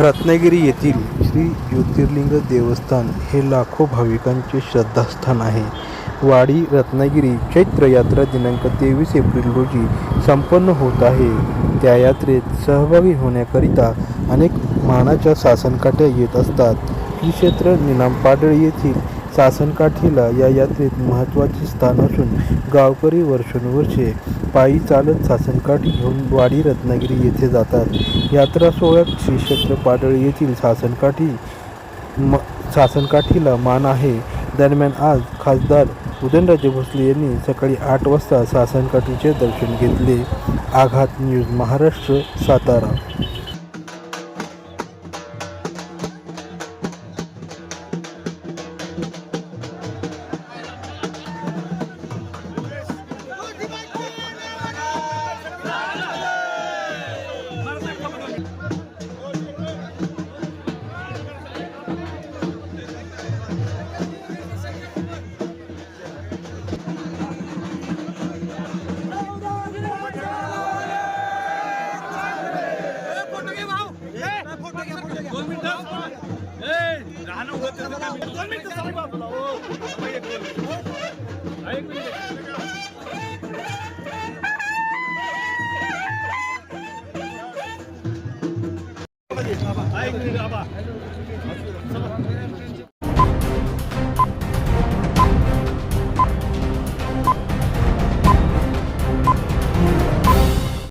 रत्नागिरी येथील श्री ज्योतिर्लिंग देवस्थान हे लाखो भाविकांचे श्रद्धास्थान आहे. वाडी रत्नागिरी चैत्र यात्रा दिनांक तेवीस एप्रिल रोजी संपन्न होत आहे. त्या यात्रेत सहभागी होण्याकरिता अनेक मानाच्या सासनकाठ्या येत असतात. श्री क्षेत्र निनाम पाडळी येथील सासनकाठीला या यात्रेत महत्त्वाचे स्थान असून गावकरी वर्षानुवर्षे पायी चालत सासनकाठी घेऊन वाडी रत्नागिरी येथे जातात. यात्रा सोहळ्यात श्रीक्षेत्र पाडळ येथील सासनकाठी म सासनकाठीला मान आहे. दरम्यान आज खासदार उदयनराजे भोसले यांनी सकाळी आठ वाजता सासनकाठीचे दर्शन घेतले. आघात न्यूज महाराष्ट्र सातारा. ए